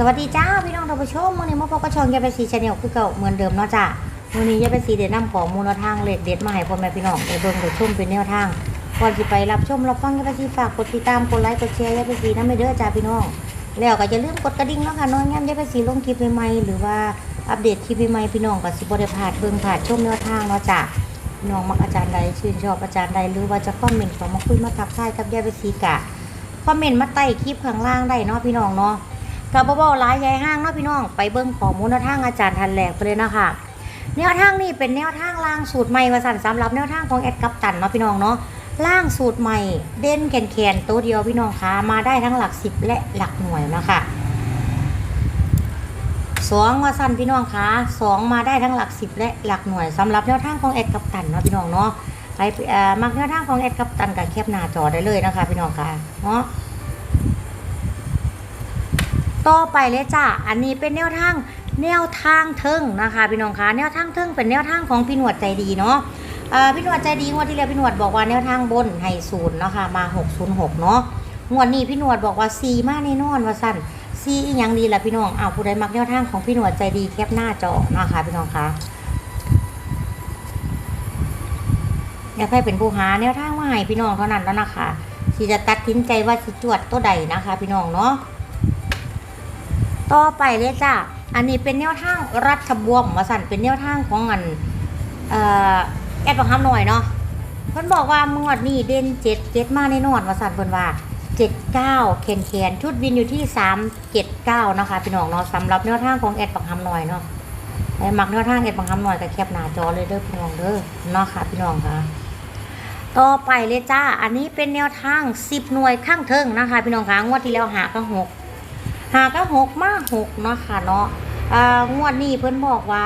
สวัสดีจ้าพี่น้องท่านผู้ชมวันนี้มาพบกับช่องยาไปซีชาแนลคือเก่าเหมือนเดิมเนาะจ้าวันนี้ยาไปซีเด็ดนำของมูลทางเลขเด็ดมาให้พ่อแม่พี่น้องไปเบิ่งไปชมเป็นแนวทางก่อนที่ไปรับชมรับฟังยาไปซีฝากกดติดตามกดไลค์กดแชร์ยาไปซีนะไม่เด้อจ้าพี่น้อง แล้วก็อย่าลืมกดกระดิ่งเนาะค่ะน้อยงั้นยาไปซีลงคลิปใหม่ๆหรือว่าอัปเดตคลิปใหม่ๆพี่น้องก็สิบ่ได้พลาดเบิ่งพลาดชมแนวทางเนาะจ้าพี่น้องมักอาจารย์ใดชื่นชอบอาจารย์ใดหรือว่าจะคอมเมนต์ข้ามาคุยมาทักทายกับยาไปซีกะคอมเมนต์มาใต้คลิปข้างล่างได้เนาะพี่น้องเนาะ กับบ่าๆหลายใหญ่ห้างเนาะพี่น้อง ไปเบิ่งข้อมูลทางอาจารย์ทันแหลกไปเลยนะคะแนวทางนี้เป็นแนวทางล่างสูตรใหม่ว่าสั่นสำหรับแนวทางของแอดกัปตันเนาะพี่น้องเนาะล่างสูตรใหม่เด่นแขนๆตัวเดียวพี่น้องคะมาได้ทั้งหลักสิบและหลักหน่วยนะคะสองว่าสั่นพี่น้องคะสองมาได้ทั้งหลักสิบและหลักหน่วยสำหรับแนวทางของแอดกัปตันเนาะพี่น้องเนาะไปเอ่อมักแนวทางของแอดกัปตันกับแคปหน้าจอได้เลยนะคะ พี่น้องคะเนาะ ต่อไปเลยจ้าอันนี้เป็นแนวทางแนวทางเทิงนะคะพี่น้องคะแนวทางเทิงเป็นแนวทางของพี่หนวดใจดีเนาะอ่อพี่หนวดใจดีงวดที่แล้วพี่หนวดบอกว่าแนวทางบนให้ศูนย์เนาะคะมา 606 เนาะงวดนี้พี่หนวดบอกว่า4มากแน่นอนว่าสั้นซีอีหยังดีละพี่น้องอ้าวผู้ใดมักแนวทางของพี่หนวดใจดีแคปหน้าจอนะคะพี่น้องคะอยากให้เป็นผู้หาแนวทางมาให้พี่น้องเท่านั้นแล้วนะคะที่จะตัดสินใจว่าสิจวดตัวใดนะคะ พี่น้องเนาะ ต่อไปเลยจ้ะอันนี้เป็นแนวทางรัฐบวมมาสั่นเป็นแนวทางของอันเอ่อแอดบังคับหน่อยเนาะเพิ่นบอกว่างวดนี้เด่นเจ็ดเจ็ดมาแน่นอนมาสั่นเพิ่นว่าเจ็ดเก้าแคนแคนชุดวินอยู่ที่สามเจ็ดเก้านะคะพี่น้องเนาะสำหรับแนวทางของแอดบังคับหน่อยเนาะไอ้มักแนวทางแอดบังคับหน่อยกับแคปหน้าจอเลยเด้อพี่น้องเด้อเนาะค่ะพี่น้องค่ะต่อไปเลยจ้า อันนี้เป็นแนวทางสิบหน่วยข้างเทิงนะคะ พี่น้องคะงวดที่แล้วหาก็หก หาก็หกมาหกเนาะค่ะเนาะอ่างวดนี้เพิ่นบอกว่า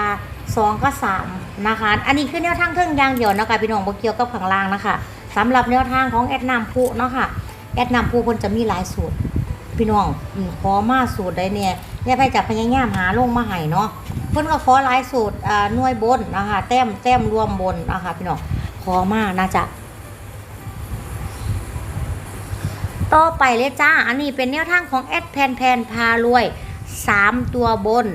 สองก็สามนะคะ อันนี้คือแนวทางเครื่องยางเดียวนะคะพี่น้องบ่เกียวกับข้างล่างนะคะสำหรับแนวทางของแอดนามผู้เนาะค่ะแอดนามผู้เพิ่นจะมีหลายสูตร พี่น้องอขอมาสูตรใดเนี่ยอย่าไปจับพยายามหาลงมาให้เนาะเพิ่นก็ขอหลายสูตรอ่าหน่วยบนนะคะแต้มแต้มรวมบนนะคะพี่น้องขอมาน่าจะ ต่อไปเลยจ้า อันนี้เป็นแนวทางของแอดแพนแพนพารวย 3 ตัวบน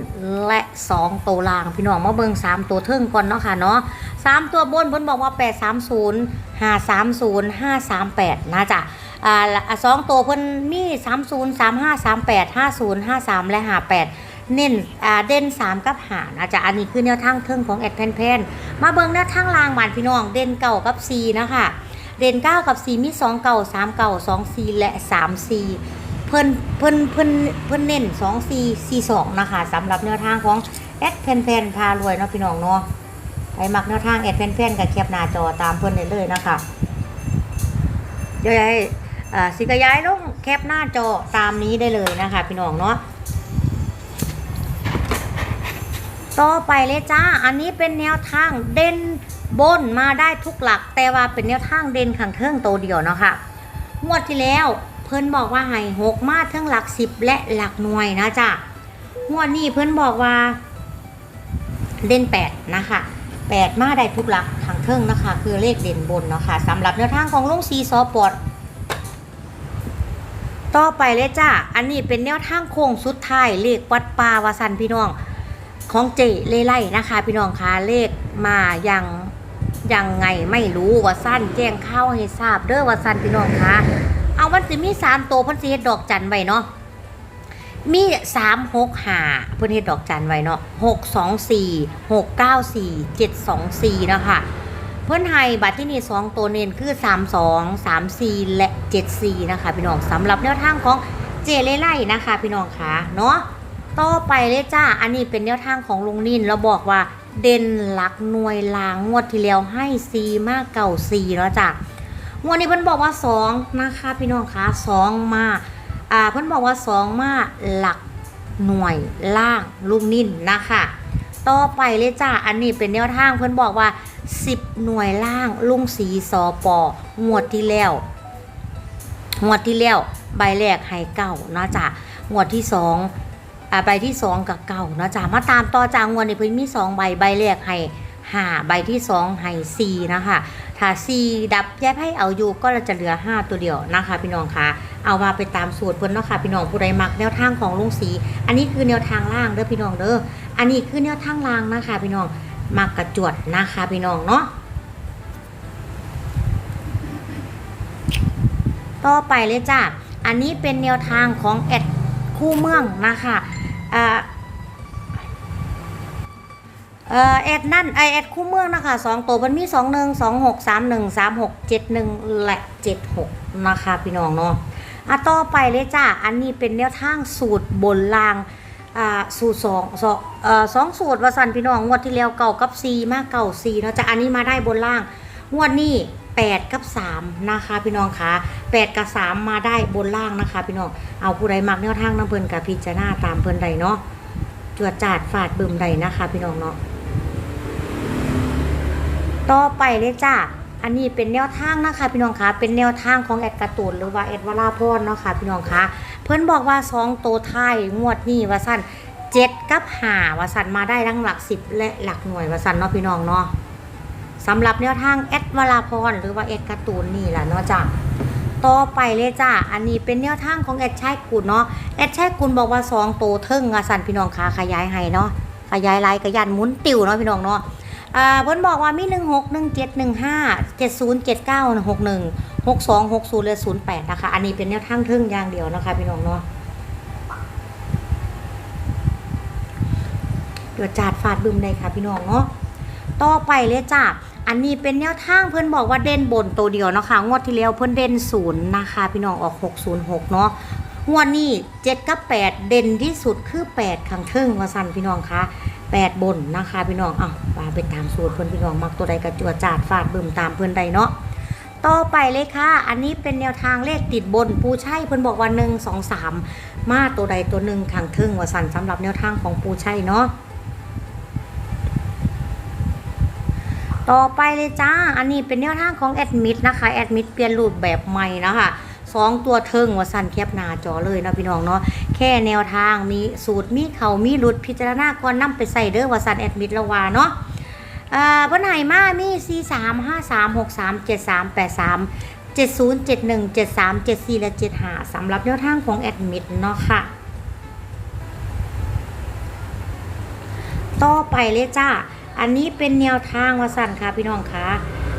และ 2 ตัวล่าง พี่น้องมาเบิง3 ตัวเทิงก่อนเนาะค่ะเนาะ3ตัวบนเพิ่นบอกว่า 830 530 538 นะจ๊ะอ่าและอะสองตัวเพิ่นมี 30 35 38 50 53 และ 58เน้นอ่าเด่น3 กับหานะจ๊ะอันนี้คือแนวทางเทิงของแอดแพนแพนมาเบิงแนวทางล่างบานพี่น้องเด่นเก่ากับ4นะคะ เด่น9กับ4มี2เก่า3เก่า2 4และ3 4เพิ่นเพิ่นเพิ่นเพิ่นเน้น2 4 4 2นะคะสำหรับแนวทางของแอดแพนแพนพารวยเนาะพี่น้องเนาะไปมักแนวทางแอดแพนแพนกับแคปหน้าจอตามเพิ่นได้เลยนะคะเดี๋ยวให้สิกย้ายลงแคปหน้าจอตามนี้ได้เลยนะคะ พี่น้องเนาะต่อไปเลยจ้า อันนี้เป็นแนวทางเด่น บนมาได้ทุกหลัก แต่ว่าเป็นแนวทางเด่นขังเทิงโตเดียวเนาะค่ะงวดที่แล้วเพิ่นบอกว่าให้หกมาทั้งหลักสิบและหลักหน่วยนะจ๊ะงวดนี้เพิ่นบอกว่า เด่นแปดนะคะแปดมาได้ทุกหลักขังเทิงนะคะ คือเลขเด่นบนเนาะค่ะสำหรับแนวทางของลุงซีซอปอดต่อไปเลยจ้า อันนี้เป็นแนวทางโค้งสุดท้ายเลขวัดปาวาสันพี่น้อง ของเจเล่ไล่นะคะ พี่น้องคะเลขมาอย่าง ยังไงไม่รู้ว่าสั้นแจ้งข้าวให้ทราบเด้อว่าสั้นพี่น้องคะเอาวันสิมีสามโตวพันสิเฮ็ดดอกจันไว้เนาะมีสามหกหาเพิ่นเฮ็ดดอกจันไว้เนาะหกสองสี่หกเก้าสี่เจ็ดสองสี่นะคะเพิ่นให้บัตรที่นี่สองตัวเน้นคือสามสองสามสี่และเจ็ดสี่นะคะพี่น้องสำหรับแนวทางของเจเล่ไล่นะคะ พี่น้องคะเนาะต่อไปเลยจ้า อันนี้เป็นแนวทางของลุงนินเราบอกว่า เด่นหลักหน่วยลางงวดที่แล้วให้ซีมากเก่าซีแล้วจ้ะงวดนี้เพิ่นบอกว่าสองนะคะพี่น้องคะสองมาอ่าเพิ่นบอกว่าสองมาหลักหน่วยล่างลุงนินนะคะต่อไปเลยจ้าอันนี้เป็นแนวทางเพิ่นบอกว่า 10 หน่วยล่างลุงสีสอปองวดที่แล้วงวดที่แล้วใบแรกให้เก่านะจ๊ะงวดที่สอง ใบที่สองกับเก่านะจ๊ะมาตามต่อจางงวดนี้เพิ่นมีสองใบใบแรกให้ห้าใบที่สองให้สี่นะคะถ้าสี่ดับแย้ให้เอาอยู่ก็จะเหลือห้าตัวเดียวนะคะ พี่น้องคะเอามาไปตามสูตรเพิ่นเนาะค่ะพี่น้องผู้ใดมักแนวทางของลุงสี อันนี้คือแนวทางล่างเด้อพี่น้องเด้ออันนี้คือแนวทางล่างนะคะ พี่น้องมักกระจวดนะคะพี่น้องเนาะต่อไปเลยจ้าอันนี้เป็นแนวทางของแอดคู่เมืองนะคะ เอ่อแอดนั่นไอแอดคู่เมืองนะคะสองตัวมันมีสองหนึ่งสองหกสามหนึ่งสามหกเจ็ดหนึ่งและเจ็ดหกนะคะพี่น้องเนาะอะต่อไปเลยจ้าอันนี้เป็นแนวทางสูตรบนรางอ่าสูตรสองสองเอ่อสองสูตรวสันพี่น้องงวดที่แล้วเก่ากับซีมากเก่าซีเนาะจ้ะอันนี้มาได้บนล่างงวดนี้ แปดกับสามนะคะ พี่น้องคะแปดกับสามมาได้บนล่างนะคะ พี่น้อง เอาผู้ใดมักแนวทางน้ำเพลินกับพิจารณาตามเพลินใดเนาะจวดจาดฝาดบึมใดนะคะ พี่น้องเนาะ ต่อไปเลยจ้าอันนี้เป็นแนวทางนะคะ พี่น้องคะเป็นแนวทางของแอดกร์ตูนหรือว่าแอดวราพรเนาะค่ะพี่น้องคะเพื่อนบอกว่าสองโตัวท้ายงวดนี้ว่าสั้นเจ็ดกับหาว่าสั้นมาได้ทั้งหลักสิบและหลักหน่วยว่าสั้นเนาะพี่น้องเนาะ สำหรับแนวทางแอดวราพรหรือว่าแอดการ์ตูนนี่แหละเนาะจ้าต่อไปเลยจ้า อันนี้เป็นแนวทางของแอดชายกุลเนาะ แอดชายกุลบอกว่าสองตัวเทิงว่าสั้นพี่น้องคะขยายให้เนาะ ขยายลายกระยันหมุนติวเนาะพี่น้องเนาะอ่าเพิ่นบอกว่ามี1 6 1 7 1 5 7 0 7 9 6 1 6 2 6 0และ08นะคะ อันนี้เป็นแนวทางเทึ่งอย่างเดียวนะคะพี่น้องเนาะเดี๋ยวจาดฟาดบึมเลยค่ะพี่น้องเนาะ ต่อไปเลยจ้า อันนี้เป็นแนวทางเพิ่อนบอกว่าเด่นบนตัวเดียวเนาะคะงวดที่แล้วเพิ่อนเด่นศูนย์นะคะ พี่น้องออก 606 เนาะงวดนี้7กับ8 เด่นที่สุดคือ 8ขังเทิงว่าสันพี่น้องคะแปดบนนะคะ พี่น้องอะว่าไปตามสูตรเพื่อนพี่น้องมักตัวใดกระจวดจาดฟาดบึมตามเพื่อนใดเนาะต่อไปเลยค่ะ อันนี้เป็นแนวทางเลขติดบนปูใช่เพื่อนบอกว่าหนึ่งสองสามมาตัวใดตัวหนึ่งขังทึ่งว่าสันสำหรับแนวทางของปูใช่เนาะ ต่อไปเลยจ้า อันนี้เป็นแนวทางของแอดมิดนะคะ แอดมิดเปลี่ยนรูปแบบใหม่นะคะสองตัวเทิงว่าสันแคบหน้าจอเลยนะพี่น้องเนาะ แค่แนวทางมีสูตรมีเขามีหลุดพิจารณาก่อนนำไปใส่เด้อว่าสันแอดมิดละวาเนาะอ่าเพิ่นให้มามี4 3 5 3 6 3 7 3 8 3 7 0 7 1 7 3 7 4 และ7 5สำหรับแนวทางของแอดมิดเนาะค่ะ ต่อไปเลยจ้า อันนี้เป็นแนวทางว่าสั่นค่ะพี่น้องคะ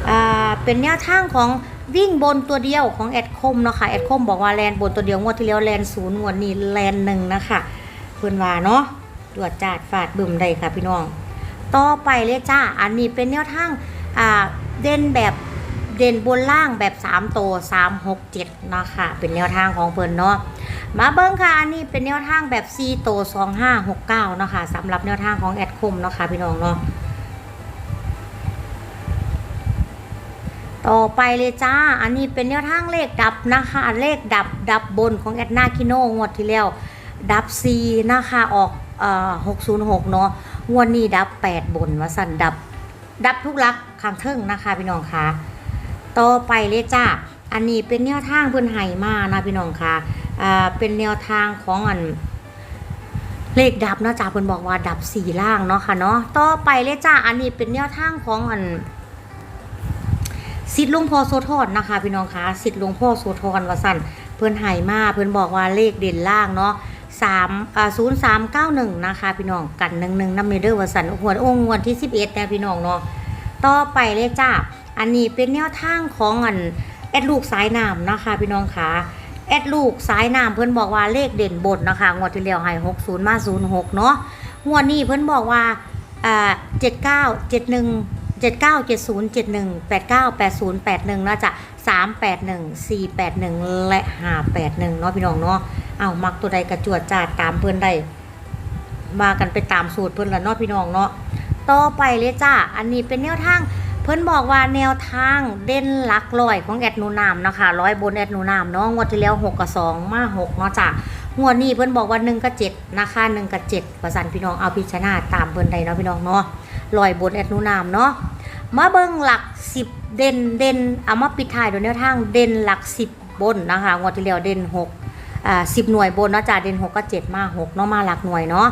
อ่าเป็นแนวทางของวิ่งบนตัวเดียวของแอดคมเนาะค่ะแอดคมบอกว่าแลนบนตัวเดียวงวดที่แล้วแลนศูนย์งวดนี้แลนหนึ่งนะคะเพื่อนว่าเนาะตรวจจาดฝาดบึมได้ค่ะพี่น้อง ต่อไปเลยจ้าอันนี้เป็นแนวทางอ่าเด่นแบบเด่นบนล่างแบบ3โต3 6 7นะคะเป็นแนวทางของเพิ่นเนาะมาเบิ้งค่ะอันนี้เป็นแนวทางแบบ4โต2 5 6 9นะคะสำหรับแนวทางของแอดคมเนาะค่ะพี่น้องเนาะ ต่อไปเลยจ้า อันนี้เป็นแนวทางเลขดับนะคะ เลขดับดับบนของแอดนาคิโนงวดที่แล้ว ดับ C นะคะออกเอ่อ606เนาะงวดนี้ดับ8บนว่าสันดับ ดับทุกลักข้างเทิงนะคะพี่น้องคะต่อไปเลยจ้า อันนี้เป็นแนวทางเพิ่นไห้มานะพี่น้องคะอ่าเป็นแนวทางของอันเลขดับเนาะจ้าเพิ่นบอกว่าดับสี่ล่างเนาะค่ะเนาะต่อไปเลยจ้า อันนี้เป็นแนวทางของอัน สิทธิ์หลวงพ่อโสธรนะคะ พี่น้องคะสิทธิ์หลวงพ่อโสธรว่าสันเพิ่อนหายมาเพิ่อนบอกว่าเลขเด่นล่างเนาะสามอ่าศูนย์สามเก้าหนึ่งนะคะพี่น้องกันหนึ่งหนึ่งน้ำเนเดอร์วาสันหัวองค์วันที่สิบเอ็ดนะพี่น้องเนาะต่อไปเลยจ้าอันนี้เป็นแนวทางของอันแอดลูกสายน้ำนะคะ พี่น้องคะแอดลูกสายน้ำเพิ่อนบอกว่าเลขเด่นบนนะคะงวดที่แล้วให้หกศูนย์มาศูนย์หกเนาะงวดนี้เพิ่อนบอกว่าอ่าเจ็ดเก้าเจ็ดหนึ่ง เจ็ดเก้าเจ็ดศูนย์เจ็ดหนึ่งแปดเก้าแปดศูนย์แปดหนึ่งนะจ๊ะสามแปดหนึ่งสี่แปดหนึ่งและห้าแปดหนึ่งเนาะพี่น้องเนาะเอามักตัวใดกระจวดจาดตามเพื่อนได้มากันไปตามสูตรเพื่อนละเนาะพี่น้องเนาะต่อไปเลยจ้าอันนี้เป็นแนวทางเพื่อนบอกว่าแนวทางเด่นหลักลอยของแอดนูนามนะคะร้อยบนแอดนูนามเนาะงวดที่แล้วหกกับสองมาหกเนาะจ้ะงวดนี้เพื่อนบอกว่าหนึ่งกับเจ็ดนะคะหนึ่งกับเจ็ดประสันพี่น้องเอาพิจารณาตามเพื่อนใดเนาะพี่น้องเนาะ ลอยบนแอดนูนามเนาะมาเบิ่งหลักสิบเด่นเด่นเอามาปิดท้ายโดยแนวทางเด่นหลักสิบบนนะคะงวดที่แล้วเด่นหกอ่าสิบหน่วยบนเนาะจ้าเด่นหกก็เจ็ดมาหกเนาะมาหลักหน่วยเนาะ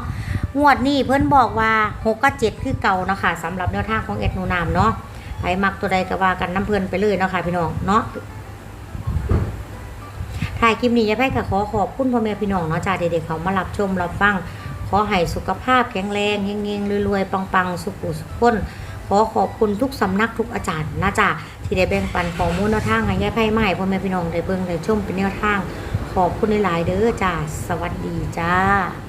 งวดนี้เพิ่อนบอกว่า6กับ7คือเก่านะคะสำหรับแนวทางของเอ็ดนูนามเนาะใครมักตัวใดก็ว่ากันน้ำเพลินไปเลยเนาะค่ะพี่น้องเนาะถ่ายคลิปนี้ยายไพ่ก็ขอขอบคุณพ่อแม่พี่น้องเนาะจ้าเด็กๆเขามารับชมรับฟัง ขอให้สุขภาพแข็งแรงเฮงๆรวยๆปังๆ สุขุสุขคนขอขอบคุณทุกสำนักทุกอาจารย์นะจ๊ะที่ได้แบ่งปันข้อมูลแนวทางให้ยายไพ่ใหม่พ่อแม่พี่น้องได้เบิ่งได้ชมเป็นแนวทาง ขอบคุณหลายๆเด้อจ้าสวัสดีจ้า